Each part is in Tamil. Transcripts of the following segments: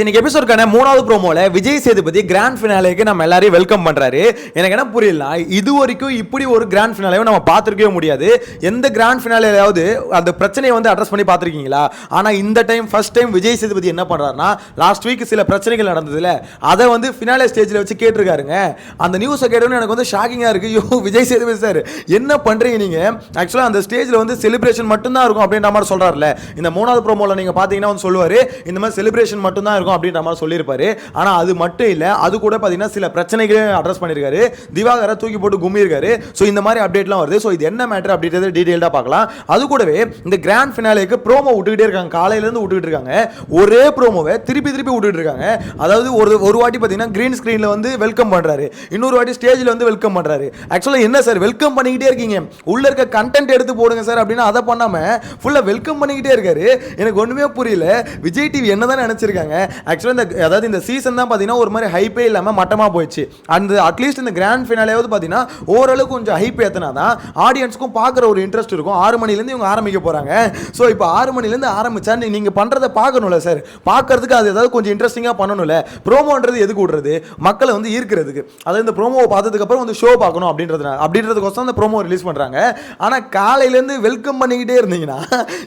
இன்னைக்கு எபிசோட்கான மூணாவது ப்ரோமோல விஜய் சேதுபதி கிராண்ட் ஃபினாலேக்கு நம்ம எல்லாரையும் வெல்கம் பண்றாரு. எனக்கு என்ன புரியல இது வரைக்கும் இப்படி ஒரு கிராண்ட் ஃபினாலேயும் நம்ம பார்த்துருக்கவே முடியாது. எந்த கிராண்ட் ஃபினாலேயாவது அந்த பிரச்சனையை வந்து அட்ரஸ் பண்ணி பார்த்துருக்கீங்களா? ஆனா இந்த time first time Vijay Sethupathi என்ன பண்றாருன்னா லாஸ்ட் வீக் சில பிரச்சனைகள் நடந்ததுல அதை வந்து ஃபினாலே ஸ்டேஜில் வச்சு கேட்டிருக்காருங்க. அந்த நியூஸை கேட்டோன்னு எனக்கு வந்து ஷாக்கிங்காக இருக்கு. ஐயோ விஜய் சேதுபதி சார் என்ன பண்றீங்க நீங்க? ஆக்சுவலாக அந்த ஸ்டேஜில் வந்து செலிப்ரேஷன் மட்டும்தான் இருக்கும் அப்படின்ற மாதிரி சொல்றாருல. இந்த மூணாவது ப்ரோமோல நீங்க பாத்தீங்கன்னா வந்து சொல்லுவாரு இந்த மாதிரி செலிப்ரேஷன் மட்டும்தான் இருக்கும். அப்படின்ற மாதிரி சொல்லியிருப்பாரு. ஆனால் அது மட்டும் இல்லை அது கூட பார்த்தீங்கன்னா சில பிரச்சனைகளையும் அட்ரஸ் பண்ணியிருக்காரு. திவாகரை தூக்கி போட்டு கும்மியிருக்காரு. ஸோ இந்த மாதிரி அப்டேட்லாம் வருது. ஸோ இது என்ன மேட்டர் அப்படின்றத டீட்டெயில்டாக பார்க்கலாம். அது கூடவே இந்த கிராண்ட் ஃபினாலேக்கு ப்ரோமோ விட்டுக்கிட்டே இருக்காங்க. காலையிலேருந்து விட்டுக்கிட்டு இருக்காங்க. ஒரே ப்ரோமோவை திருப்பி திருப்பி விட்டுட்டு இருக்காங்க. அதாவது ஒரு ஒரு வாட்டி பார்த்தீங்கன்னா கிரீன் ஸ்க்ரீனில் வந்து வெல்கம் பண்ணுறாரு இன்னொரு வாட்டி ஸ்டேஜில் வந்து வெல்கம் பண்ணுறாரு ஆக்சுவலாக என்ன சார் வெல்கம் பண்ணிக்கிட்டே இருக்கீங்க. உள்ள இருக்க கண்டென்ட் எடுத்து போடுங்க சார் அப்படின்னு அதை பண்ணாமல் ஃபுல்லாக வெல்கம் பண்ணிக்கிட்டே இருக்காரு. எனக்கு ஒன்றுமே புரியல. விஜய் டிவி என்ன தான் நினச்சிருக்காங்க. ஆக்சுவலாக இந்த அதாவது இந்த சீசன் தான் பார்த்தீங்கன்னா ஒரு மாதிரி ஹைப்பே இல்லாமல் மட்டமாக போயிடுச்சு. அந்த அட்லீஸ்ட் இந்த கிராண்ட் ஃபினாலேயாவது பார்த்தீங்கன்னா ஓரளவுக்கு கொஞ்சம் ஹைப் ஏற்றினா தான் ஆடியன்ஸுக்கும் பார்க்குற ஒரு இன்ட்ரெஸ்ட் இருக்கும். ஆறு மணிலேருந்து இவங்க ஆரம்பிக்க போகிறாங்க ஸோ இப்போ ஆறு மணிலேருந்து ஆரம்பிச்சா நீ- பண்ணுறதை பார்க்கணும்ல சார் பார்க்கறதுக்கு அது ஏதாவது கொஞ்சம் இன்ட்ரெஸ்டிங்காக பண்ணணும்ல. ப்ரோமோன்றது எதுக்கு விடுறது? மக்களை வந்து ஈர்க்கிறதுக்கு. அதாவது இந்த ப்ரோமோவை பார்த்ததுக்கப்புறம் வந்து ஷோ பார்க்கணும் அப்படின்றதுனால அப்படின்றதுக்கோசம் அந்த ப்ரோமோ ரிலீஸ் பண்ணுறாங்க ஆனால் காலையிலேருந்து வெல்கம் பண்ணிக்கிட்டே இருந்தீங்கன்னா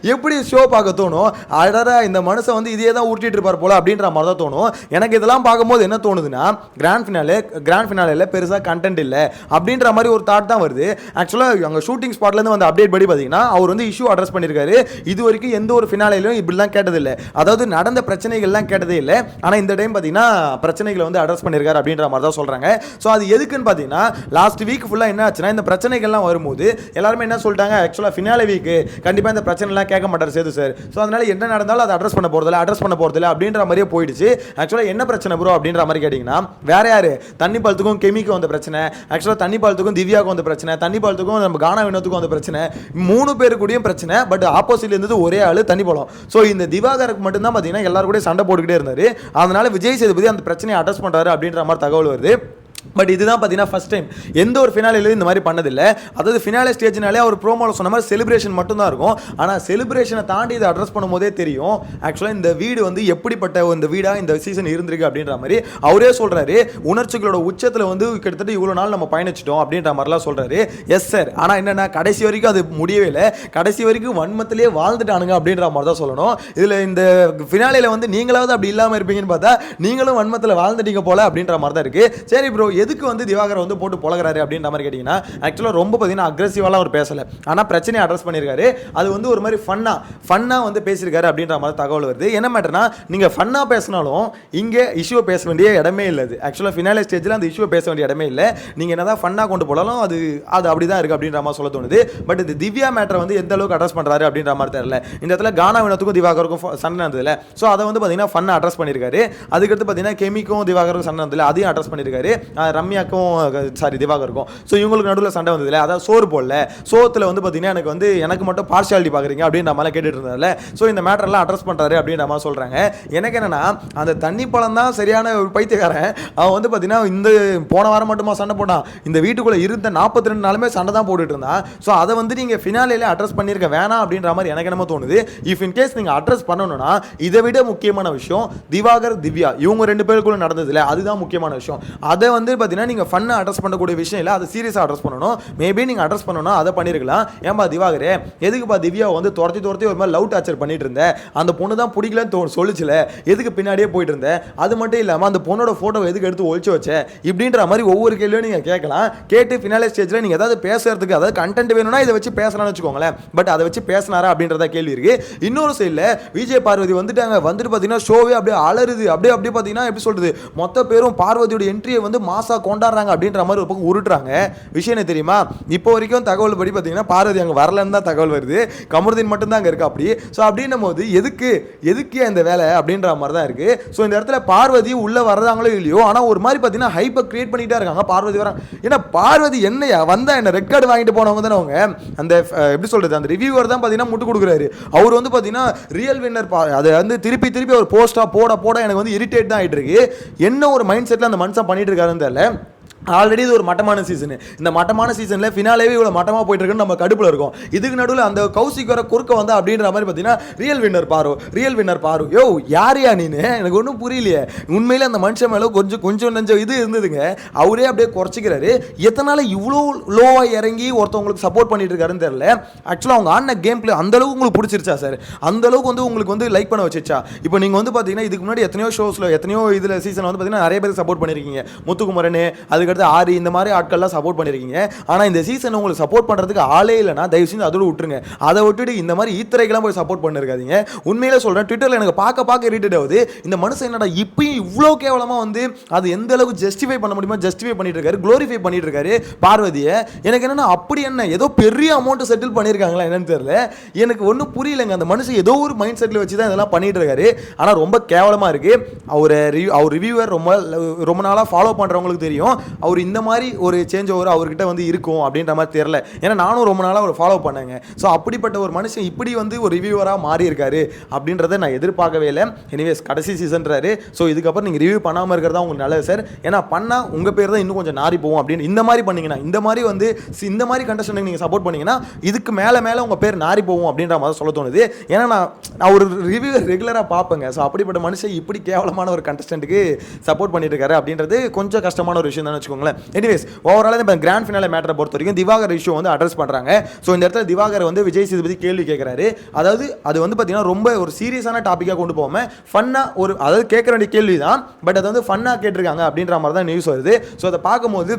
எப்படி ஷோ பார்க்க தோணும்? அடடா இந்த மனுஷன் வந்து இதே தான் உருட்டிட்டு இருப்பார் போல அப்படின்ற மாதிரி தான் தோணும். எனக்கு இதெல்லாம் பார்க்கும்போது என்ன தோணுதுன்னா கிராண்ட் ஃபினாலே கிராண்ட் ஃபினாலேல பெருசாக கண்டென்ட் இல்லை அப்படின்ற மாதிரி ஒரு தாட் தான் வருது. ஆக்சுவலாக அங்கே ஷூட்டிங் ஸ்பாட்லேருந்து வந்து அப்டேட் படி பார்த்தீங்கன்னா அவர் வந்து இஷ்யூ அட்ரஸ் பண்ணியிருக்காரு. இது வரைக்கும் எந்த ஒரு ஃபினாலையிலும் இப்படிலாம் கேட்டதில்லை. அதாவது நடந்த பிரச்சனைகள்லாம் கேட்டதே இல்லை. ஆனால் இந்த டைம் பார்த்தீங்கன்னா பிரச்சனைகளை வந்து அட்ரஸ் பண்ணியிருக்காரு அப்படின்ற மாதிரி தான் சொல்கிறாங்க ஸோ அது எதுக்குன்னு பார்த்தீங்கன்னா லாஸ்ட் வீக் ஃபுல்லாக என்ன ஆச்சுன்னா இந்த பிரச்சனைகள்லாம் வரும்போது எல்லாருமே என்ன சொல்லிட்டாங்க ஆக்சுவலாக ஃபினாலே வீக்கு கண்டிப்பாக இந்த பிரச்சனைலாம் கேட்க மாட்டார் சேது சார் ஸோ அதனால என்ன நடந்தாலும் அதை அட்ரஸ் பண்ண போகிறதில்ல அட்ரஸ் பண்ண போகிறதில்ல அப்படின்ற மாதிரி மாதிரியே போயிடுச்சு. ஆக்சுவலாக என்ன பிரச்சனை ப்ரோ அப்படின்ற மாதிரி கேட்டிங்கன்னா வேற யார்? தண்ணி பாலத்துக்கும் கெமிக்கும் வந்த பிரச்சனை. ஆக்சுவலாக தண்ணி பாலத்துக்கும் திவ்யாவுக்கும் வந்த பிரச்சனை. தண்ணி பாலத்துக்கும் நம்ம கானா வினோத்துக்கும் வந்த பிரச்சனை. மூணு பேரு கூடயும் பிரச்சனை பட் ஆப்போசிட்ல இருந்தது ஒரே ஆள் தண்ணி பாலம் ஸோ இந்த திவாகருக்கு மட்டும்தான் பார்த்தீங்கன்னா எல்லாரும் கூட சண்டை போட்டுக்கிட்டே இருந்தார். அதனால விஜய் சேதுபதி அந்த பிரச்சனையை அட்ரஸ் பண்ணுறாரு அப்படின்ற மாதிரி தகவல் வருது. பட் இதுதான் பார்த்தீங்கன்னா ஃபர்ஸ்ட் டைம் எந்த ஒரு ஃபினாலிலேயும் இந்த மாதிரி பண்ணதில்லை. அதாவது ஃபினாலே ஸ்டேஜ்னாலே அவர் ப்ரோமோவில் சொன்ன மாதிரி செலிப்ரேஷன் மட்டும்தான் இருக்கும். ஆனால் செலிப்ரேஷனை தாண்டி இதை அட்ரஸ் பண்ணும்போதே தெரியும். ஆக்சுவலாக இந்த வீடு வந்து எப்படிப்பட்ட இந்த வீடாக இந்த சீசன் இருந்திருக்கு அப்படின்ற மாதிரி அவரே சொல்கிறாரு உணர்ச்சிகளோட உச்சத்தில் வந்து கிட்டத்தட்ட இவ்வளோ நாள் நம்ம பயணிச்சிட்டோம் அப்படின்ற மாதிரிலாம் சொல்கிறாரு எஸ் சார் ஆனால் என்னென்னா கடைசி வரைக்கும் அது முடியவே இல்லை. கடைசி வரைக்கும் வன்மத்திலே வாழ்ந்துட்டானுங்க அப்படின்ற மாதிரி தான் சொல்லணும். இதில் இந்த ஃபினாலையில் வந்து நீங்களாவது அப்படி இல்லாமல் இருப்பீங்கன்னு பார்த்தா நீங்களும் வன்மத்தில் வாழ்ந்துட்டீங்க போல அப்படின்ற மாதிரி தான் இருக்குது சரி ப்ரோ எதுக்கு வந்து திவாகர் வந்து போட்டு பொழகிறாரு அப்படின்ற மாதிரி கேட்டிங்கன்னா ஆக்சுவலாக ரொம்ப பார்த்தீங்கன்னா அக்ரெசிவாலாம் அவர் பேசலை. ஆனால் பிரச்சனையை அட்ரஸ் பண்ணியிருக்காரு. அது வந்து ஒரு மாதிரி ஃபன்னாக ஃபன்னாக வந்து பேசியிருக்காரு அப்படின்ற மாதிரி தகவல் வருது. என்ன மேட்டர்னா நீங்கள் ஃபன்னாக பேசினாலும் இங்கே இஷ்யூவை பேச வேண்டிய இடமே இல்லை அது. ஆக்சுவலாக ஃபினாலே ஸ்டேஜில் அந்த இஷ்யூவை பேச வேண்டிய இடமே இல்லை. நீங்கள் என்ன தான் ஃபன்னாக கொண்டு போனாலும் அது அது அப்படி தான் இருக்குது அப்படின்ற மாதிரி சொல்ல தோணுது. பட் இந்த திவ்யா மேட்டரை வந்து எந்த அளவுக்கு அட்ரஸ் பண்ணுறாரு அப்படின்ற மாதிரி தெரியல. இந்த இடத்துல கானா வினத்துக்கும் திவாகருக்கும் ஃப- சண்டை நடந்ததுல ஸோ அதை வந்து பார்த்தீங்கன்னா ஃபன்னாக அட்ரஸ் பண்ணியிருக்காரு. அதுக்கடுத்து பார்த்தீங்கன்னா கெமிக்கும் திவாகருக்கும் சண்டை வந்ததில்ல அதையும் அட்ரஸ் பண்ணியிருக்காரு. ரம்யாக்கும் சாரி திவாகருக்கும். ஸோ இவங்களுக்கு நடுவில் சண்டை வந்ததில்ல அதாவது சோறு போடல. சோத்தில் வந்து பார்த்தீங்கன்னா எனக்கு வந்து எனக்கு மட்டும் பார்ஷியாலிட்டி பார்க்குறீங்க அப்படின்ற மாதிரி கேட்டுட்டு இருந்தால ஸோ இந்த மேட்டர்லாம் அட்ரஸ் பண்ணுறாரு அப்படின்ற மாதிரி சொல்கிறாங்க எனக்கு என்னென்னா அந்த தண்ணி பழம் தான் சரியான ஒரு பைத்தியக்காரன். அவன் வந்து பார்த்தீங்கன்னா இந்த போன வாரம் மட்டுமா சண்டை போட்டான். இந்த வீட்டுக்குள்ளே இருந்த நாற்பத்தி ரெண்டு நாளுமே சண்டை தான் போட்டுட்டு இருந்தான். ஸோ அதை வந்து நீங்கள் ஃபினாலேயே அட்ரஸ் பண்ணியிருக்க வேணாம் அப்படின்ற மாதிரி எனக்கு என்னமோ தோணுது. இஃப் இன் கேஸ் நீங்கள் அட்ரஸ் பண்ணணும்னா இதை விட முக்கியமான விஷயம் திவாகர் திவ்யா இவங்க ரெண்டு பேருக்குள்ள நடந்ததுல அதுதான் முக்கியமான விஷயம். அதை வந்து பார்த்தீங்கன்னா நீங்கள் ஃபன்னை அட்ரஸ் பண்ணக்கூடிய விஷயம் இல்லை அதை சீரியஸாக அட்ரஸ் பண்ணணும். மேபி நீங்கள் அட்ரஸ் பண்ணணும் அதை பண்ணியிருக்கலாம் ஏன்பா திவாகரே எதுக்குப்பா திவ்யா வந்து துரத்தி துரத்தி ஒரு மாதிரி லவ் டார்ச்சர் பண்ணிட்டு இருந்தேன் அந்த பொண்ணு தான் பிடிக்கலன்னு தோ சொல்லுச்சுல. எதுக்கு பின்னாடியே போயிட்டு இருந்தேன் அது மட்டும் இல்லாமல் அந்த பொண்ணோட ஃபோட்டோ எதுக்கு எடுத்து ஒழிச்சு வச்சேன் இப்படின்ற மாதிரி ஒவ்வொரு கேள்வியும் நீங்கள் கேட்கலாம். கேட்டு ஃபினாலே ஸ்டேஜில் நீங்கள் ஏதாவது பேசுறதுக்கு அதாவது கண்டென்ட் வேணும்னா இதை வச்சு பேசலாம்னு வச்சுக்கோங்களேன். பட் அதை வச்சு பேசினாரா அப்படின்றத கேள்வி இருக்கு. இன்னொரு சைடில் விஜய் பார்வதி வந்துட்டாங்க. வந்துட்டு பார்த்தீங்கன்னா ஷோவே அப்படியே அலறுது. அப்படியே அப்படியே பார்த்தீங்கன்னா எப்படி சொல்றது? மொத்த பேரும் பார்வதியோட என்ட்ரியை வந்து மா மாசா கொண்டாடுறாங்க அப்படின்ற மாதிரி ஒரு பக்கம் உருட்டுறாங்க. விஷயம் என்ன தெரியுமா? இப்போ வரைக்கும் தகவல் படி பார்த்தீங்கன்னா பார்வதி அங்கே வரலன்னு தான் தகவல் வருது. கமருதீன் மட்டும்தான் அங்கே இருக்கா அப்படி. ஸோ அப்படின்னும் போது எதுக்கு எதுக்கு இந்த வேலை அப்படின்ற மாதிரி தான் இருக்கு. ஸோ இந்த இடத்துல பார்வதி உள்ளே வர்றாங்களோ இல்லையோ ஆனால் ஒரு மாதிரி பார்த்தீங்கன்னா ஹைப்பை கிரியேட் பண்ணிட்டே இருக்காங்க. பார்வதி வராங்க. ஏன்னா பார்வதி என்னையா? வந்தால் என்ன ரெட் கார்டு வாங்கிட்டு போனவங்க தானே அவங்க? அந்த எப்படி சொல்கிறது அந்த ரிவ்யூவர் தான் பார்த்தீங்கன்னா முட்டு கொடுக்குறாரு. அவர் வந்து பார்த்தீங்கன்னா ரியல் வின்னர் அது வந்து திருப்பி திருப்பி ஒரு போஸ்ட்டாக போட போட எனக்கு வந்து இரிட்டேட் தான் ஆகிட்டு இருக்கு. என்ன ஒரு மைண்ட் செட்டில் அந்த மனுஷன் பண்ணிட்டு இருக்காருன்னு தெரியல ஆல்ரெடி இது ஒரு மட்டமான சீசனு இந்த மட்டமான சீசனில் ஃபினாலேவே இவ்வளோ மட்டமாக போயிட்டு இருக்குன்னு நம்ம கடுப்பில் இருக்கும். இதுக்கு நடுவில் அந்த கௌசிக் வர குறுக்க வந்தா அப்படின்ற மாதிரி பார்த்தீங்கன்னா real winner Paaru real winner Paaru. யோ யாரையா நீனு? எனக்கு ஒன்றும் புரியலையே. உண்மையிலே அந்த மனுஷன் மேல கொஞ்சம் கொஞ்சம் நஞ்சம் இது இருந்ததுங்க. அவரே அப்படியே குறைச்சிக்கிறாரு. எத்தனால இவ்வளோ லோவாக இறங்கி ஒருத்தவங்களுக்கு சப்போர்ட் பண்ணிட்டு இருக்காருன்னு தெரியல. ஆக்சுவலாக அவங்க ஆன கேம் பிளே அந்தளவுக்கு உங்களுக்கு பிடிச்சிருச்சா சார் அந்தளவுக்கு வந்து உங்களுக்கு வந்து லைக் பண்ண வச்சிச்சா இப்போ நீங்கள் வந்து பார்த்தீங்கன்னா இதுக்கு முன்னாடி எத்தனையோ ஷோஸில் எத்தனையோ இதில் சீசன் வந்து பார்த்தீங்கன்னா நிறைய பேர் சப்போர்ட் பண்ணியிருக்கீங்க முத்துக்குமரன் அதுக்கடுத்து ஆரி இந்த மாதிரி ஆட்கள்லாம் சப்போர்ட் பண்ணியிருக்கீங்க ஆனால் இந்த சீசன் உங்களுக்கு சப்போர்ட் பண்ணுறதுக்கு ஆளே இல்லைனா தயவு செஞ்சு அதோட விட்டுருங்க. அதை விட்டுட்டு இந்த மாதிரி ஈத்தரைக்கெல்லாம் போய் சப்போர்ட் பண்ணிருக்காதீங்க. உண்மையில சொல்கிறேன் ட்விட்டரில் எனக்கு பார்க்க பார்க்க இரிட்டேட் ஆகுது. இந்த மனுஷன் என்னடா இப்பயும் இவ்வளோ கேவலமாக வந்து அது எந்த அளவுக்கு ஜஸ்டிஃபை பண்ண முடியுமோ ஜஸ்டிஃபை பண்ணிட்டு இருக்காரு க்ளோரிஃபை பண்ணிட்டு இருக்காரு. பார்வதியை எனக்கு என்னன்னா அப்படி என்ன ஏதோ பெரிய அமௌண்ட் செட்டில் பண்ணியிருக்காங்களா என்னன்னு தெரியல. எனக்கு ஒன்றும் புரியலங்க. அந்த மனுஷன் ஏதோ ஒரு மைண்ட் செட்டில் வச்சு தான் இதெல்லாம் பண்ணிட்டு இருக்காரு. ஆனால் ரொம்ப கேவலமாக இருக்கு. அவர் ரிவ்யூ அவர் ரிவ்யூவர் ரொம்ப ரொம்ப நாளாக ஃபாலோ பண்ணுறவங்களுக்கு தெரியும். அவர் இந்த மாதிரி ஒரு சேஞ்ச் ஓவர் அவர்கிட்ட வந்து இருக்கும் அப்படின்ற மாதிரி தெரியல. ஏன்னா நானும் ரொம்ப நாளாக அவர் ஃபாலோ பண்ணேங்க. ஸோ அப்படிப்பட்ட ஒரு மனுஷன் இப்படி வந்து ஒரு ரிவ்யூவராக மாறி இருக்காரு அப்படின்றத நான் எதிர்பார்க்கவே இல்லை. எனிவேஸ் கடைசி சீசன்றாரு ஸோ இதுக்கப்புறம் நீங்கள் ரிவ்யூ பண்ணாமல் இருக்கிறதா உங்களுக்கு நல்லது சார் ஏன்னா பண்ணால் உங்கள் பேர் தான் இன்னும் கொஞ்சம் நாரி போகும் அப்படின்னு இந்த மாதிரி பண்ணிங்கன்னா இந்த மாதிரி வந்து சி- இந்த மாதிரி கண்டஸ்டன்ட் நீங்கள் சப்போர்ட் பண்ணிங்கன்னா இதுக்கு மேலே மேலே உங்கள் பேர் நாரி போகும் அப்படின்ற மாதிரி சொல்ல தோணுது. ஏன்னா நான் நான் ஒரு ரிவ்யூ ரெகுலராக பார்ப்பேங்க. ஸோ அப்படிப்பட்ட மனுஷன் இப்படி கேவலமான ஒரு கண்டஸ்டண்ட்டுக்கு சப்போர்ட் பண்ணிட்டு இருக்காரு அப்படின்றது கொஞ்சம் கஷ்டமான ஒரு விஷயம் தான் வச்சுக்கோங்களேன். எனிவேஸ் ஓவரால் இப்போ கிராண்ட் ஃபினாலே மேட்டரை பொறுத்த வரைக்கும் திவாகர் இஷ்யூ வந்து அட்ரஸ் பண்ணுறாங்க ஸோ இந்த இடத்துல திவாகர் வந்து விஜய் சேதுபதி கேள்வி கேட்குறாரு அதாவது அது வந்து பார்த்தீங்கன்னா ரொம்ப ஒரு சீரியஸான டாப்பிக்காக கொண்டு போகாமல் ஃபன்னாக ஒரு அதாவது கேட்க வேண்டிய கேள்வி தான் பட் அது வந்து ஃபன்னாக கேட்டிருக்காங்க அப்படின்ற மாதிரி தான் நியூஸ் வருது. ஸோ அதை பார்க்கும்போது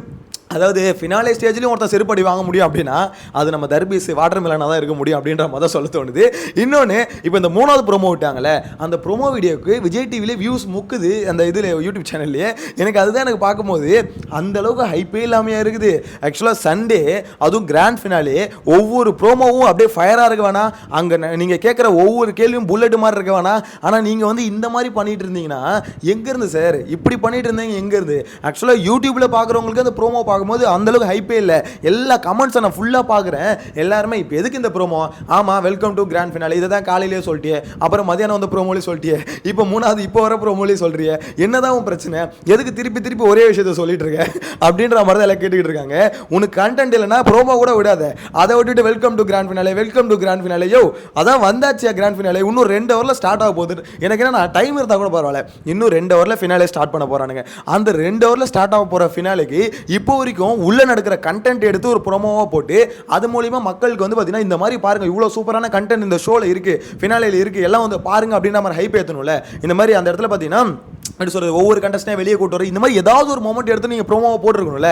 அதாவது ஃபினாலே ஸ்டேஜ்லையும் ஒருத்தன் செருப்படி வாங்க முடியும் அப்படின்னா அது நம்ம தர்பீஸ் வாட்டர் மிலனாக தான் இருக்க முடியும் அப்படின்ற மாதிரி தான் சொல்ல தோணுது. இன்னொன்று இப்போ இந்த மூணாவது ப்ரோமோ விட்டாங்களே அந்த ப்ரோமோ வீடியோக்கு விஜய் டிவிலே வியூஸ் முக்குது அந்த இதில் யூடியூப் சேனல்லையே எனக்கு அதுதான் எனக்கு பார்க்கும்போது அந்த அளவுக்கு ஹைப்பே இல்லாமையாக இருக்குது. ஆக்சுவலாக சண்டே அதுவும் கிராண்ட் ஃபினாலே ஒவ்வொரு ப்ரோமோவும் அப்படியே ஃபயராக இருக்க வேணாம். அங்கே நீங்கள் கேட்குற ஒவ்வொரு கேள்வியும் புல்லட் மாதிரி இருக்க வேணாம். ஆனால் நீங்கள் வந்து இந்த மாதிரி பண்ணிகிட்டு இருந்தீங்கன்னா எங்கேருந்து சார் இப்படி பண்ணிகிட்டு இருந்தீங்க எங்கேருந்து ஆக்சுவலாக யூடியூப்பில் பார்க்குறவங்களுக்கு அந்த ப்ரோமோ பார்க்கும்போது அந்தளவுக்கு ஹைப்பே இல்லை. எல்லா கமெண்ட்ஸை நான் ஃபுல்லாக பார்க்குறேன். எல்லாருமே இப்போ எதுக்கு இந்த ப்ரோமோ ஆமாம் வெல்கம் டு கிராண்ட் ஃபினாலே இதை தான் காலையிலேயே சொல்லிட்டியே. அப்புறம் மதியானம் வந்து ப்ரோமோலேயே சொல்லிட்டியே. இப்போ மூணாவது இப்போ வர ப்ரோமோலேயே சொல்றியே. என்னதான் உன் பிரச்சனை? எதுக்கு திருப்பி திருப்பி ஒரே விஷயத்த சொல்லிட்டு இருக்க? அப்படின்ற மாதிரி தான் எல்லாம் கேட்டுக்கிட்டு இருக்காங்க. உனக்கு கண்டென்ட் இல்லைன்னா ப்ரோமோ கூட விடாத. அதை விட்டுட்டு welcome to grand finale welcome to grand finale யோ அதான் வந்தாச்சியா கிராண்ட் ஃபினாலே இன்னும் ரெண்டு ஹவரில் ஸ்டார்ட் ஆக போகுது. எனக்கு என்ன டைம் இருந்தால் கூட பரவாயில்ல. இன்னும் ரெண்டு ஹவரில் ஃபினாலே ஸ்டார்ட் பண்ண போகிறானுங்க அந்த ரெண்டு ஹவரில் ஸ்டார்ட் ஆக போகிற ஃபினாலேக்கு இப்போ ஒரு வரைக்கும் உள்ளே நடக்கிற கண்டென்ட் எடுத்து ஒரு ப்ரொமோவாக போட்டு அது மூலிமா மக்களுக்கு வந்து பார்த்தீங்கன்னா இந்த மாதிரி பாருங்க இவ்வளோ சூப்பரான கண்டென்ட் இந்த ஷோவில் இருக்குது ஃபினாலேயில் இருக்குது எல்லாம் வந்து பாருங்க அப்படின்ற மாதிரி ஹைப் ஏற்றணும்ல இந்த மாதிரி அந்த இடத்துல பார்த்தீங்கன்னா எப்படி சொல்கிறது ஒவ்வொரு கண்டஸ்டனே வெளியே கூட்டு வர இந்த மாதிரி ஏதாவது ஒரு மொமெண்ட் எடுத்து நீங்கள் ப்ரோமோவை போட்டிருக்கணும்ல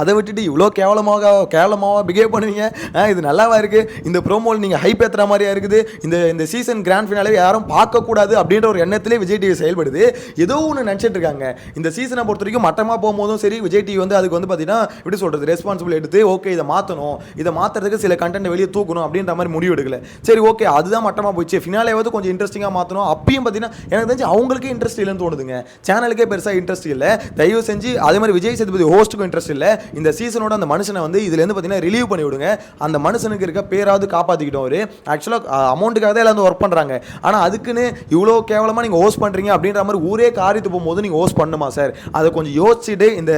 அதை விட்டுட்டு இவ்வளோ கேவலமாக கேவலமாக பிஹேவ் பண்ணுவீங்க? இது நல்லாவா இருக்குது இந்த ப்ரோமோவில் நீங்கள் ஹைப் ஏற்றுற மாதிரியா இருக்குது? இந்த இந்த சீசன் கிராண்ட் ஃபினாலே யாரும் பார்க்கக்கூடாது அப்படின்ற ஒரு எண்ணத்திலே விஜய் டிவி செயல்படுது. ஏதோ ஒன்று நினச்சிட்டு இருக்காங்க. இந்த சீசனை பொறுத்த வரைக்கும் மட்டமாக போகும்போதும் சரி விஜய் டிவி வந்து அதுக்கு வந்து பார்த்தீங்கன்னா எப்படி சொல்கிறது ரெஸ்பான்சிபிள் எடுத்து ஓகே இதை மாற்றணும் இதை மாற்றுறதுக்கு சில கண்டென்ட் வெளியே தூக்கணும் அப்படின்ற மாதிரி முடிவு எடுக்கல. சரி ஓகே அதுதான் மட்டமாக போச்சு. ஃபினாலே வந்து கொஞ்சம் இன்ட்ரெஸ்டிங்காக மாற்றணும் அப்பயும் பார்த்தீங்கன்னா எனக்கு தெரிஞ்சு அவங்களுக்கே இன்ட்ரெஸ்ட் இல்லைன்னு தோணுதுங்க. சேனலுக்கே பெருசாக இன்ட்ரெஸ்ட் இல்லை. தயவு செஞ்சு அதே மாதிரி விஜய் சேதுபதி ஹோஸ்ட்டுக்கும் இன்ட்ரெஸ்ட் இல்லை. இந்த சீசனோட அந்த மனுஷனை வந்து இதுலேருந்து பார்த்தீங்கன்னா ரிலீவ் பண்ணி விடுங்க. அந்த மனுஷனுக்கு இருக்க பேராவது காப்பாற்றிக்கிட்டோம் அவர். ஆக்சுவலாக அமௌண்ட்டுக்காக தான் எல்லாம் வந்து ஒர்க் பண்ணுறாங்க ஆனால் அதுக்குன்னு இவ்வளோ கேவலமாக நீங்கள் ஹோஸ்ட் பண்ணுறீங்க அப்படின்ற மாதிரி ஊரே காரித்து போகும்போது நீங்கள் ஹோஸ்ட் பண்ணுமா சார் அதை கொஞ்சம் யோசிச்சுட்டு இந்த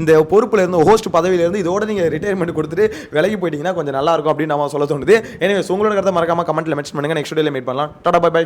இந்த பொறுப்பில் இருந்து ஹோஸ்ட் பதவியிலேருந்து இதோட நீங்கள் ரிட்டையர்மெண்ட் கொடுத்துட்டு விலகி போயிட்டீங்கன்னா கொஞ்சம் நல்லாயிருக்கும் அப்படின்னு நம்ம சொல்ல தோணுது. எனவே உங்களோட கருத்தை மறக்காம கமெண்ட்டில் மென்ஷன் பண்ணுங்கள் நெக்ஸ்ட் டேல மீட் பண்ணலாம். Tata bye by